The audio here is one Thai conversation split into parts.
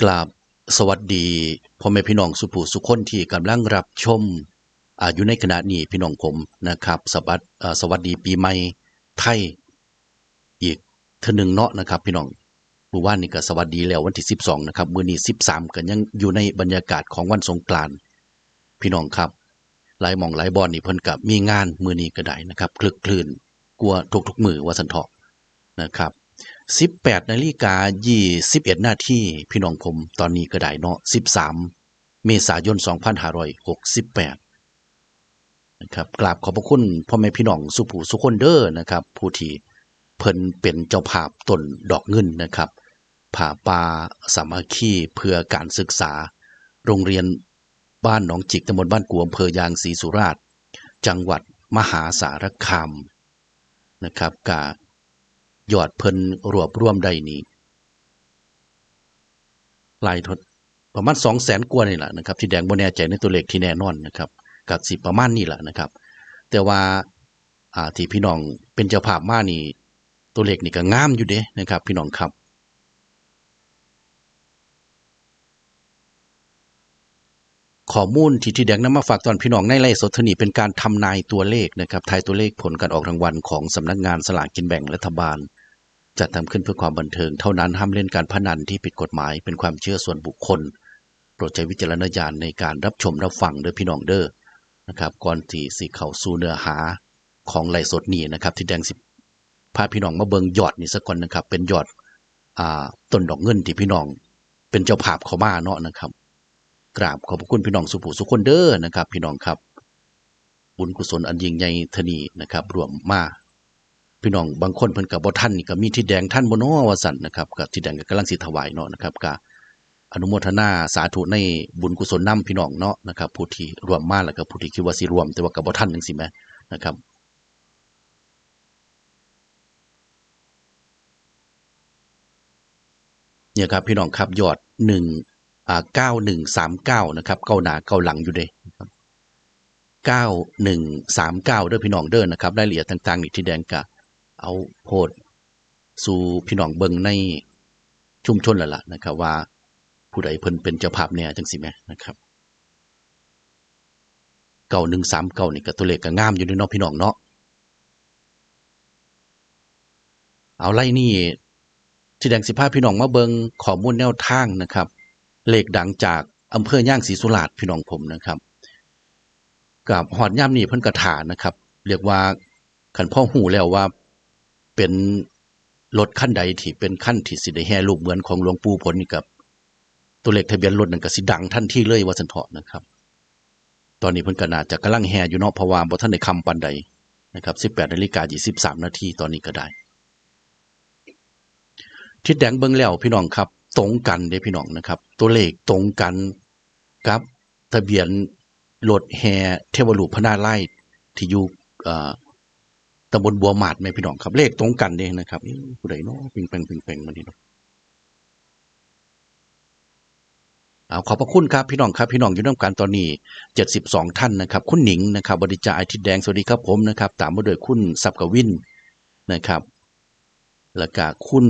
กราบสวัสดีพ่อแม่พี่น้องสุผู้สุคนที่กำลังรับชมอยู่ในขณะนี้พี่น้องผมนะครับสวัสดเอ่อสวัสดีปีใหม่ไทยอีกเทื่อหนึงเนาะนะครับ พี่น้องเมื่านนี้ก็สวัสดีแล้ววันที่ 12 นะครับมื้อนี้13ก็ยังอยู่ในบรรยากาศของวันสงกรานต์พี่น้องครับ หลายหม่องหลายบอนนี่เพิ่นก็มีงานมื้อนี้ก็ได้นะครับคลึกคลื่นกลัวทุกๆมือว่าซั่นเถาะนะครับ 18นาฬิกา21นาทีพี่น้องผมตอนนี้ก็ได้เนาะ13เมษายน2568นะครับกราบขอบพระคุณพ่อแม่พี่น้องสุผู้สุคนเด้อนะครับ ผู้ที่เพิ่นเป็นเจ้าภาพต้นดอกเงินนะครับผ่าปาสามัคคีเพื่อการศึกษา โรงเรียนบ้านหนองจิกตำบลบ้านกัวอำเภอยางศรีสุราษฎร์จังหวัดมหาสารคามนะครับกา ยอดเพิ่นรวบรวมได้นี่หลายทดประมาณ2 0 0แสนกว่านี่แหละนะครับที่แดงบ่แน่ใจในตัวเลขที่แน่นอนนะครับกับสิประมาณนี้แหละนะครับ แต่ว่าอ่าที่พี่น้องเป็นเจ้าภาพมานี่ ตัวเลขนี่ก็งามอยู่เด้นะครับ พี่น้องครับข้อมูลที่ที่แดงนำมาฝากตอนพี่น้องในไล่สดทนีเป็นการทำนายตัวเลขนะครับทายตัวเลขผลการออกรางวัลของสำนักงานสลากกินแบ่งรัฐบาล จัดทำขึ้นเพื่อความบันเทิงเท่านั้นห้ามเล่นการพนันที่ผิดกฎหมายเป็นความเชื่อส่วนบุคคล โปรดใช้วิจารณญาณในการรับชมรับฟังเด้อพี่น้องเด้อนะครับก่อนที่สิเขาสู่เนื้อหาของไหลสดนี้นะครับ ที่แดงสิพาพี่น้องมาเบิ่งยอดนี่สักก่อนนะครับ เป็นยอดอ่าต้นดอกเงินที่พี่น้อง เป็นเจ้าภาพเขามาเนาะนะครับ กราบขอบพระคุณพี่น้องสุภูสุคนเด้อนะครับ พี่น้องครับ บุญกุศลอันยิ่งใหญ่ทนีนะครับรวมมา พี่น้องบางคนเพิ่นกับบท่านนี่ก็มีที่แดงท่านบ่เนาะว่าสั่นนะครับกับที่แดงก็กำลังสิถวายเนาะนะครับก็อนุโมทนาสาธุในบุญกุศลนํพี่น้องเนาะนะครับผู้ที่รวมมาแล้วก็ผู้ที่คิดว่าสิรวม แต่ว่าก็บ่ทันจังซี่แหมนะครับเนี่ยครับพี่น้องครับยอดหนึ่งอ่าเก้าหนึ่งสามเก้านะครับเก้าหนาเก้าหลังอยู่เด้เก้าหนึ่งสามเก้าเด้อพี่น้องเด้อนะครับรายละเอียดต่างๆนี่ที่แดงกะ เอาโพดสู่พี่น้องเบิงในชุมชนแล้วล่ะนะครับ ว่าผู้ใดเพิ่นเป็นเจ้าภาพเนี่ยจังสิแม่นะครับเก้าหนึ่งสามเก้านี่ก็ตัวเลขก็งามอยู่เด้อเนาะพี่น้องเนาะเอาไล่นี่ที่แดงสิพาพี่น้องมาเบิงข้อมูลแนวทางนะครับ เลขดังจากอำเภอย่างศรีสุราษฎร์พี่น้องผมนะครับ กับหอดย่ำนี่เพิ่นกระถานะครับ เรียกว่าขันพ่อหูแล้วว่า เป็นรถขั้นใดที่เป็นขั้นที่สิได้แห่ลูกเหมือนของหลวงปู่ผลนี่กับ ตัวเลขทะเบียนรถนั่นก็สิดังทันที่เลยว่าสันเถาะนะครับ ตอนนี้เพิ่นก็น่าจะกำลังแห่อยู่เนาะเพราะว่าบ่ทันได้คำปานใดนะครับ 18นาฬิกา23นาทีตอนนี้ก็ได้ ทิศแดงเบิ่งแล้วพี่น้องครับ ตรงกันเด้พี่น้องนะครับ ตัวเลขตรงกันกับ ทะเบียนรถแห่เทวรูปพนาไล่ที่อยู่อ่อตำบลบัวหมาดแม่พี่น้องครับ เลขตรงกันเด้นะครับเอ๊ะผู้ใดเนาะปิงแปงปิงแปงมานี่เนาะเอาขอบพระคุณครับพี่น้องครับพี่น้องอยู่ร่วมกันตอนนี้ 72 ท่านนะครับ คุณหนิงนะครับบริจาคไอทิศแดงสวัสดีครับผมนะครับ ตามมาโดยคุณสับกวินนะครับ แล้วก็คุณ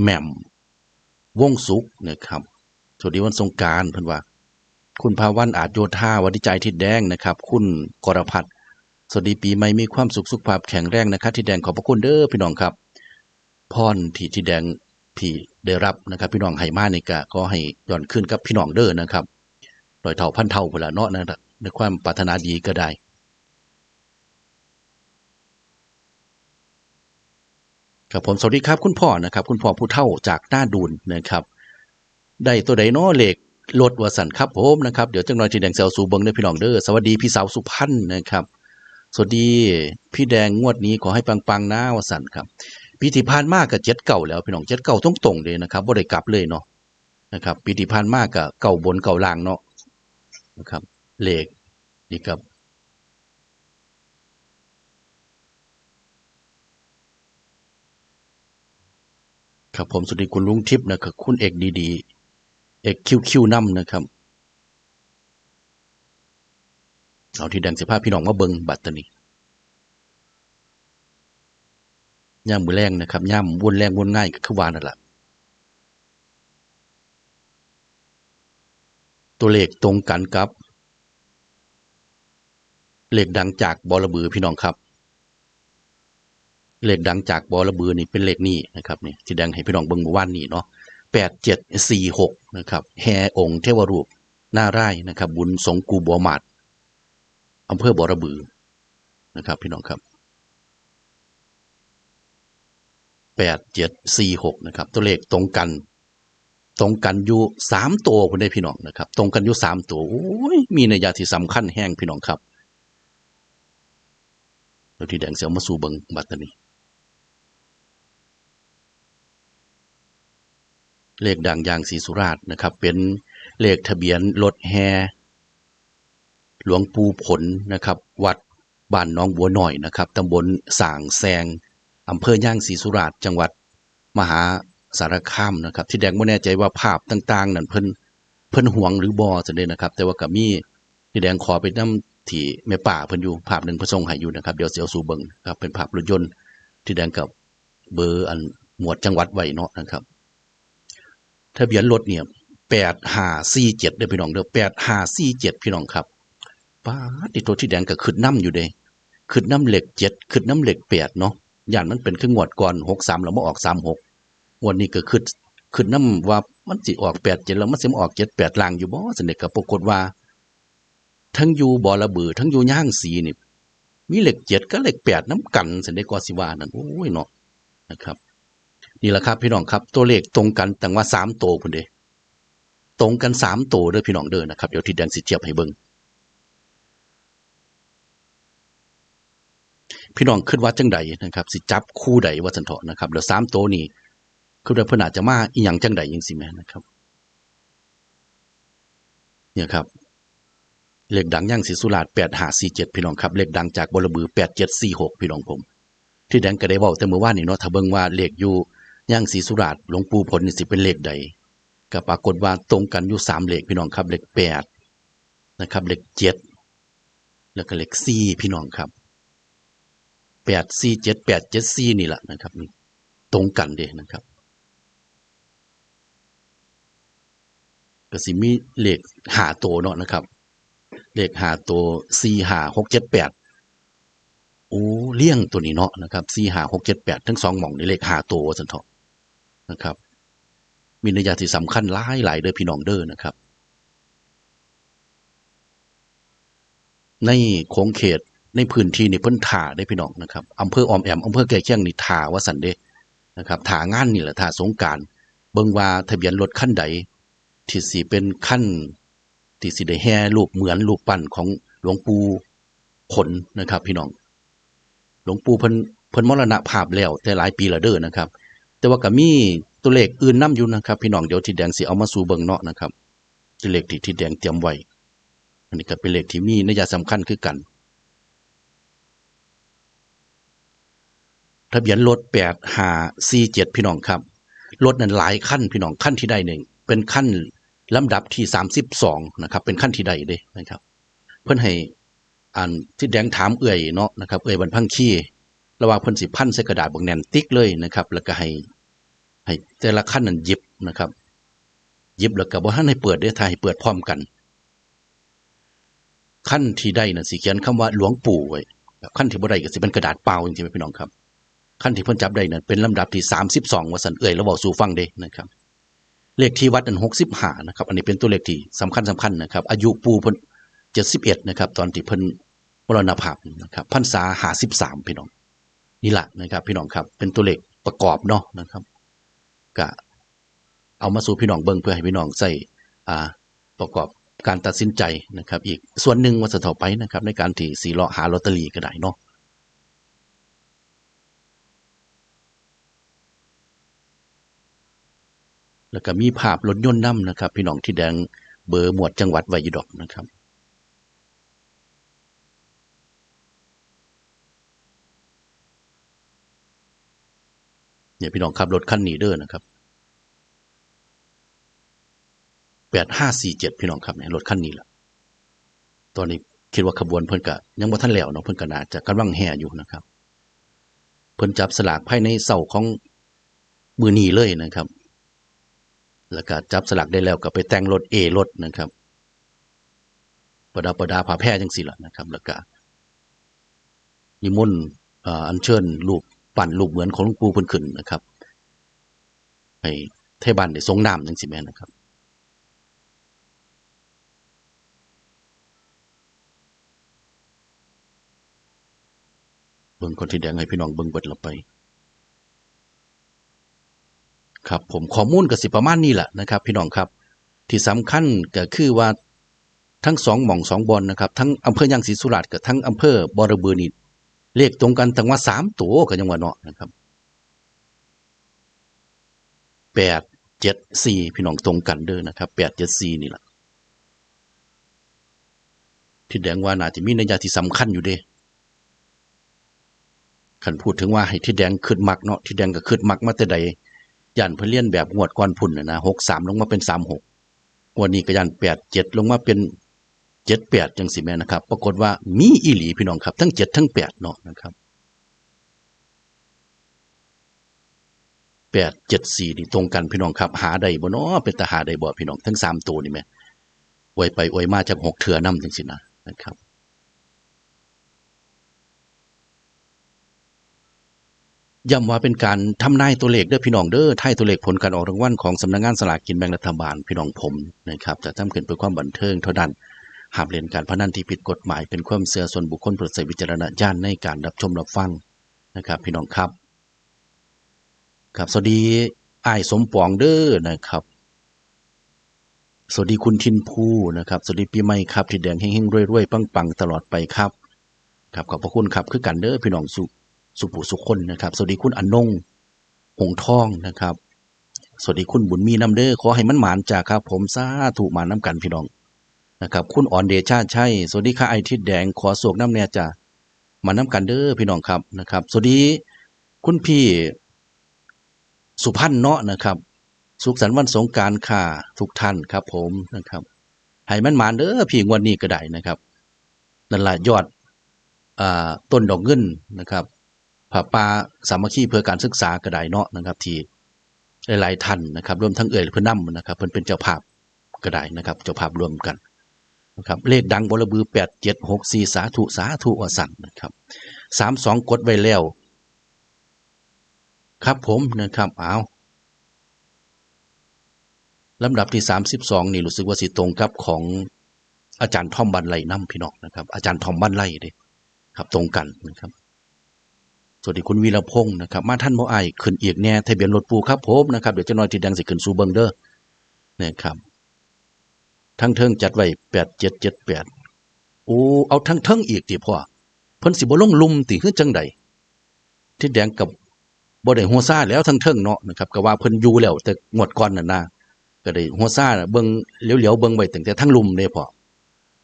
แหม่มวงสุขนะครับสวัสดีวันสงการเพิ่อนว่า คุณภาวันอาจโยธาวัดิใจทิดแดงนะครับ คุณกรพัฒน์ สวัสดีปีใหม่มีความสุขสุขภาพแข็งแรงนะครับทิดแดงขอบพระคุณเด้อพี่น้องครับพรที่ทิดแดงพี่ได้รับนะครับ พี่น้องให้มานี่ก็ก็ให้ย้อนขึ้นกับพี่น้องเด้อนะครับรอยเท่าพันเท่าพุ่นละเนาะนะครในความปรารถนาดีก็ได้ครับผมสวัสดีครับคุณพ่อนะครับ คุณพ่อผู้เฒ่าจากหน้าดูนนะครับ ได้ตัวใดเนาะเลขรถวสันครับผมนะครับเดี๋ยวจังหน่อยที่แดงเซลสูเบิงเด้อพี่น้องเด้อสวัสดีพี่สาวสุพรรณนะครับ สวัสดี พี่แดงงวดนี้ขอให้ปังๆนะวสันครับปีที่ผ่านมากกับเจ็ดเก่าแล้วพี่น้องเจ็ดเก่าต้องตรงเลยนะครับบ่ได้กลับเลยเนาะนะครับปีที่ผ่านมากกับเก่าบนเก่าล่างเนาะนะครับเลขนี่ครับครับผมสวัสดีคุณลุงทิพย์นะครับคุณเอกดีดีเอกคิวคิวน้ำนะครับ เอาที่แดงสิภาพพี่น้องมาเบิงบัตตนีย่ามมือแรงนะครับย่ามวนแรงวนง่ายก็คือวานนั่นแหละตัวเลขตรงกันกับ เลขดังจากบอระบือพี่น้องครับ เลขดังจากบอระบือนี่เป็นเลขนี้นะครับนี่ที่ดังให้พี่น้องเบิ่งเมื่อวานนี้เนาะแปดเจ็ดสี่หกนะครับแห่องเทวรูปหน้าไร่นะครับ บุญสงกูบัวหมัด อำเภอบ่อระบือนะครับ พี่น้องครับแปดเจ็ดสี่หกนะครับ ตัวเลขตรงกัน ตรงกันอยู่สามตัวคุณได้พี่น้องนะครับ ตรงกันอยู่สามตัวโอ้ยมีนัยยะที่สำคัญแห้งพี่น้องครับเดี๋ยวที่แดงเสียวมาสู่เบิงบัตรนี้ เลขดังยางศรีสุราษฎร์นะครับ เป็นเลขทะเบียนรถแฮ หลวงปู่ผลนะครับ วัดบ้านน้องบัวหน่อยนะครับตำบลสางแซงอำเภอย่างศรีสุราษฎร์จังหวัดมหาสารคามนะครับ ที่แดงไม่แน่ใจว่าภาพต่างๆ นั่นเพิ่นเพิ่นห่วงหรือบอจะได้นะครับ แต่ว่ากับมีที่แดงขอไปน้ำที่แม่ป่าเพิ่นอยู่ภาพหนึ่งพระทรงให้อยู่นะครับเดี๋ยวเสียวสูเบิงครับเป็นภาพรถยนต์ที่แดงกับเบอร์อันหมวดจังหวัดไว้เนาะนะครับทะเบียนรถเนี่ยแปดห้าสี่เจ็ดเด้อพี่น้องเด้อแปดห้าสี่เจ็ดพี่น้องครับ ป้าติตัวที่แดงก็ขึ้นน้ำอยู่เด้ขึ้นน้ำเหล็กเจ็ดขึ้นน้ำเหล็กแปดเนาะอย่านมันเป็นขึ้นงวดก่อนหกสามแล้วมาออกสามหกวดนี้ก็ขึ้นขึ้นน้ำว่ามันสิออกแปดเจ็ดแล้วมันสิมาออกเจ็ดแปดลางอยู่บ่สนิทกับปรากฏว่า ทั้งอยู่บ่อระบือทั้งอยู่ย่างสีนี่มีเหล็กเจ็ดก็เหล็กแปดน้ำกันสนิทกอสิว่านั่นโอ้ยเนาะนะครับนี่แหละครับพี่น้องครับตัวเลขตรงกันแต่ว่าสามโตพุ่นเดตรงกันสามโตเด้อพี่น้องเด้อนะครับเดี๋ยวที่แดงสิเจียบให้เบิ่ง พี่น้องคิดว่าจังใดนะครับสิจับคู่ใดว่าสันเถาะนะครับแล้วสามโตนี่คือเพิ่นอาจจะมาอีหยังจังใดจังซี่แม่นะครับ เนี่ยครับเลขดังย่างศรีสุราษฎร์8547พี่น้องครับเลขดังจากบรบือ8746พี่น้องผม ที่แดงก็ได้เว้าแต่เมื่อวานนี่เนาะถ้าเบิ่งว่าเลขอยู่ย่างศรีสุราษฎร์หลวงปู่ผลนี่สิเป็นเลขใดก็ปรากฏว่าตรงกันอยู่สามเลขพี่น้องครับเลขแปดนะครับเลขเจ็ดแล้วก็เลขสี่พี่น้องครับ แปดสี่เจ็ดแปดเจ็ดสี่นี่แหละนะครับนี่ตรงกันเด้นะครับก็สิมีเลขหาตัวเนาะนะครับ เลขหาตัวสี่หาหกเจ็ดแปดโอ้เลี่ยงตัวนี้เนาะนะครับสี่หาหกเจ็ดแปดทั้งสองหม่องในเลขหาตัวสันเถาะนะครับ มีนัยยะที่สำคัญหลายหลายเด้อพี่น้องเด้อนะครับ ในโค้งเขต ในพื้นที่นี่เพิ่นถ่าได้พี่น้องนะครับอำเภอออมแอมอำเภอแก่เคียงนี่ถ่าว่าสันเดนะครับถ่างานนี่แหละถ่าสงการเบิ่งว่าทะเบียนรถขั้นใดที่สิเป็นขั้นที่สิได้แห่รูปเหมือนรูปปั้นของหลวงปู่ผลนะครับ พี่น้อง หลวงปู่เพิ่นเพิ่นมรณภาพแล้วแต่หลายปีแล้วเด้อนะครับ แต่ว่าก็มีตัวเลขอื่นนํอยู่นะครับ พี่น้องเดี๋ยวที่แดงสิเอามาสู่เบิ่งเนาะนะครับตัวเลขที่ที่แดงเตรียมไว้อันนี้ก็เป็นเลขที่มีนัยสำคัญคือกัน ทะเบียนรถ8547พี่น้องครับ รถนั้นหลายขั้นพี่น้องขั้นที่ใดหนึ่งเป็นขั้นลำดับที่32นะครับ เป็นขั้นที่ใดเด้นะครับ เพิ่อนให้อันที่แดงถามเอื่อยเนาะนะครับ เอื่อยบันพังขี้ระหว่างเพิ่นสิพันใส่กระดาษบักแนนติ๊กเลยนะครับ แล้วก็ให้ให้แต่ละขั้นนั้นหยิบนะครับหยิบแล้วก็บ่ทันให้เปิดได้อถ้าให้เปิดพร้อมกัน ขั้นที่ได้น่ะสิเขียนคำว่าหลวงปู่ไว้ขั้นที่บ่ได้ก็สิเป็นกระดาษเปล่าจริงๆพี่น้องครับ ขั้นที่เพิ่นจับได้นั้นเป็นลำดับที่ 32ว่าซั่นเอื่อยแล้วเว้าสู่ฟังเด้นะครับ เลขที่วัดนั้น65นะครับอันนี้เป็นตัวเลขที่สำคัญสำคัญนะครับ อายุปู่เพิ่น71นะครับ ตอนที่เพิ่นมรณภาพนะครับพรรษาหาสิบสามพี่น้องนี่แหละนะครับ พี่น้องครับเป็นตัวเลขประกอบเนาะนะครับก็เอามาสู่พี่น้องเบิ่งเพื่อให้พี่น้องใส่อ่าประกอบการตัดสินใจนะครับ อีกส่วนหนึ่งว่าจะต่อไปนะครับ ในการที่สีเลาะหาลอตเตอรี่ก็ได้เนาะ แล้วก็มีภาพรถยนต์นํนะครับ พี่น้องที่แดงเบอร์หมวดจังหวัดไวยู่ดอกนะครับเนี่ยพี่น้องขับรถคันนี้เด้อนะครับแปดห้าสี่เจ็ดพี่น้องครับเนี่ยรถคันนี้แหละตอนนี้คิดว่าขบวนเพิ่นกะยังบ่ทันแล้วเนาะเพิ่นก็น่าจะกำลังแห่อยู่นะครับ เพิ่นจับสลากภายในเสาของมือนีเลยนะครับ แล้วก็จับสลากได้แล้วก็ไปแต่งรถเอรถนะครับ ประดาประดาผาแพร่จังสี่ล่ะนะครับ แล้วก็นิมนต์เอ่ออัญเชิญรูปปั้นรูปเหมือนของหลวงปู่เพิ่นขึ้นนะครับให้เทบ้านได้ทรงน้ำจังสิแม่นะครับเบิ่งคนที่แดงให้พี่น้องเบิ่งเบิดละไป ครับผมข้อมูลก็สิประมาณนี้แหละนะครับ พี่น้องครับ ที่สำคัญก็คือว่าทั้งสองหม่องสองบอลนะครับทั้งอำเภอยางศรีสุราษฎร์กับทั้งอำเภอบอระเบือนี่เลขตรงกันตั้งว่าสามตัวก็ยังว่าเนาะนะครับแปดเจ็ดสี่พี่น้องตรงกันเด้อนะครับแปดเจ็ดสี่นี่แหละที่แดงว่าน่าจะมีนัยยะที่สำคัญอยู่เด้ขันพูดถึงว่าให้ที่แดงขึ้นมักเนาะที่แดงก็ขึ้นมักมาแต่ใด ยันเพื่อเลียนแบบงวดก่อนพุ่นนะนะหกสามลงมาเป็นสามหกวันนี้ก็ยันแปดเจ็ดลงมาเป็นเจ็ดแปดจังสิแม่นะครับ ปรากฏว่ามีอีหลีพี่น้องครับ ทั้งเจ็ดทั้งแปดเนาะนะครับแปดเจ็ดสี่นี่ตรงกันพี่น้องครับ หาได้บ่เนาะเป็นตาหาได้บ่พี่น้องทั้งสามตัวนี่แม่อวยไปอวยมาจากหกเถื่อน้ำจังสินะนะครับ ย้ำว่าเป็นการทำนายตัวเลขเด้อพี่น้องเด้อทายตัวเลขผลการออกรางวัลของสำนักงานสลากกินแบ่งรัฐบาลพี่น้องผมนะครับจะทำขึ้นเพื่อความบันเทิงเท่านั้นห้ามเล่นการพนันที่ผิดกฎหมายเป็นความเสื่อส่วนบุคคลโปรดใช้วิจารณญาณในการรับชมรับฟังนะครับ พี่น้องครับ ครับสวัสดีไอ้สมปองเด้อนะครับ สวัสดีคุณทินภูนะครับ สวัสดีปีใหม่ครับที่แดงเฮงๆรวยๆปังๆตลอดไปครับ ครับขอบพระคุณครับคือกันเด้อพี่น้องสุ สุภูสุคนนะครับ สวัสดีคุณอนงหงทองนะครับ สวัสดีคุณบุญมีน้ำเด้อขอให้มันหมานจากครับ ผมซาถูกหมาน้ำกันพี่น้องนะครับ คุณอ่อนเดชาใช่สวัสดีค่ะไอทิดแดงขอโศกน้ำแน่จ้ามาน้ำกันเด้อพี่น้องครับนะครับ สวัสดีคุณพี่สุพันธ์เนาะนะครับ สุขสันต์วันสงการค่ะทุกท่านครับ ผมนะครับให้มันหมานเด้อพี่งวันนี้ก็ได้นะครับนั่นแหละยอดอต้นดอกเงินนะครับ ผาปาสามัคคีเพื่อการศึกษาก็ไดเนาะนะครับ ที่หลายๆท่านนะครับรวมทั้งเอ่ยเพื่อนำนะครับเพิ่อนเป็นเจ้าภาพก็ไดนะครับ เจ้าภาพรวมกันนะครับเลขดังบลบือแปดเจ็ดหกสี่สาธุสาธุอสันนะครับสามสองกดไว้แล้ว ครับผมนะครับเอาลำดับที่สามสิบสองนี่รู้สึกว่าสิตรงกับของอาจารย์ทอมบันไลน้ำพี่น้องนะครับ อาจารย์ทอมบันไลเด้ครับ ตรงกันนะครับ สวัสดีคุณวีรพงศ์นะครับ มาท่านโมไอขึ้นอีกแน่ทะเบียนรถปูครับผมนะครับ เดี๋ยวจะน้อยทีแดงสิขึ้นซูเบิงเด้อนะครับทั้งเทิงจัดไว้แปดเจ็ดเจ็ดแปดโอ้เอาทั้งเทิงอีกติพ่อเพิ่นสิบ่ลงลุมติคือจังใดที่แดงกับบ่ได้หัวซ่าแล้วทั้งเทิงเนาะนะครับก็ว่าเพิ่นอยู่แล้วแต่งวดก่อนน่ะนะก็ได้หัวซ่าเบิ่งเหลียวๆเบิ่งไว้ตั้งแต่ทั้งลุมเด้พ่อ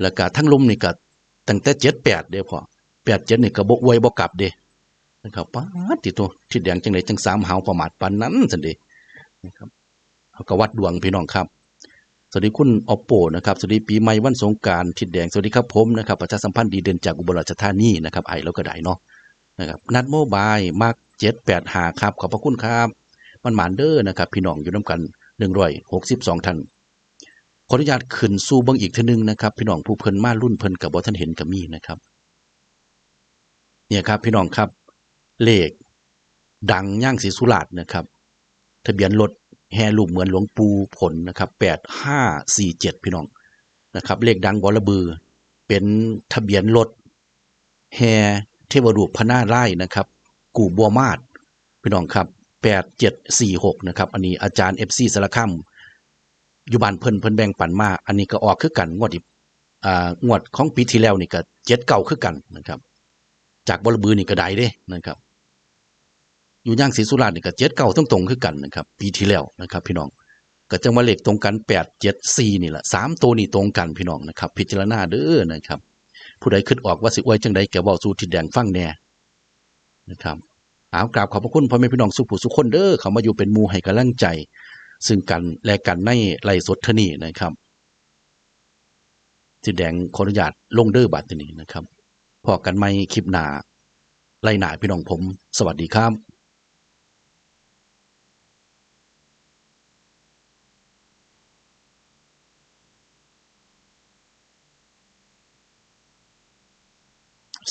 แล้วก็ทั้งลุมนี่ก็ตั้งแต่เจ็ดแปดเด้พ่อแปดเจ็ดนี่ก็บ่อวยบ่กลับเด้ นะครับป้าดติตัวที่แดงจังไดจังสามหาวประมาทปานนั้นสันเดนะครับเอากวัดดวงพี่น้องครับ สวัสดีคุณออปโปนะครับ สวัสดีปีใหม่วันสงการทิดแดง สวัสดีครับผมนะครับประชาสัมพันธ์ดีเด่นจากอุบลราชธานีนะครับไอแล้วก็ได้เนาะนะครับนัดโมบายมาร์กเจ็ดแปดหาครับ ขอบพระคุณครับ มันหมานเด้อนะครับ พี่น้องอยู่น้ำกันหนึ่งร้อยหกสิบสองท่านขออนุญาตขึ้นสู้บังอีกทีนึงนะครับ พี่น้องผู้เพิ่นมารุ่นเพิ่นกับบอท่านเห็นกับมีนะครับ เนี่ยครับ พี่น้องครับ เลข ดังย่างศรีสุราษฎร์นะครับ ทะเบียนรถแฮลูกเหมือนหลวงปู่ผลนะครับแปดห้าสี่เจ็ดพี่น้องนะครับ เลขดังบอระบือ เป็นทะเบียนรถแฮเทวรูปพนาไร่นะครับ กู่บัวมาดพี่น้องครับแปดเจ็ดสี่หกนะครับ อันนี้อาจารย์เอฟซีสารคัมอยู่บ้านเพิ่นเพิ่นแบ่งปันมา อันนี้ก็ออกคือกันงวดอีอ่างวดของปีที่แล้วนี่ก็เจ็ดเก่าคือกันนะครับ จากบอระบือนี่ก็ได้เด้นะครับ อยู่ย่างศรีสุราษฎร์นี่ก็เจ็ดเก่าต้องตรงคือกันนะครับ ปีที่แล้วนะครับ พี่น้องก็จังว่าเลขตรงกันแปดเจ็ดสี่นี่แหละสามตัวนี่ตรงกันพี่น้องนะครับ พิจารณาเด้อนะครับ ผู้ใดคิดออกว่าสิอวยจังใดแกเว้าสู่ทิดแดงฟังแน่นะครับเอากราบขอบพระคุณพ่อแม่พี่น้องสุผู้สุคนเด้อเขามาอยู่เป็นมูให้กำลังใจ ซึ่งกันและกันในไล่สดทนีนะครับทิดแดงขออนุญาตลงเด้อบัดนี้นะครับพอกันไม่คลิปหนาไล่หนาพี่น้องผม สวัสดีครับ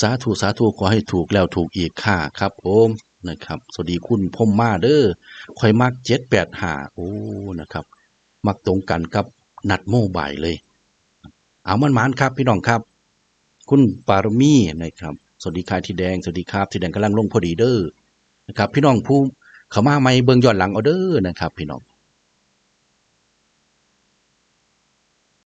สาธุสาธุขอให้ถูกแล้วถูกอีกค่ะครับผมนะครับ สวัสดีคุณพมมาเด้อคอยมักเจ็ดแปดหาโอ้นะครับ มักตรงกันกับนัดโมบายเลย เอามันมานครับ พี่น้องครับ คุณปารมีนะครับ สวัสดีค่ะทีแดงสวัสดีครับทีแดงกำลังลงพอดีเด้อนะครับ พี่น้องผู้เขามาใหม่เบิ่งย้อนหลังเอาเด้อนะครับ พี่น้อง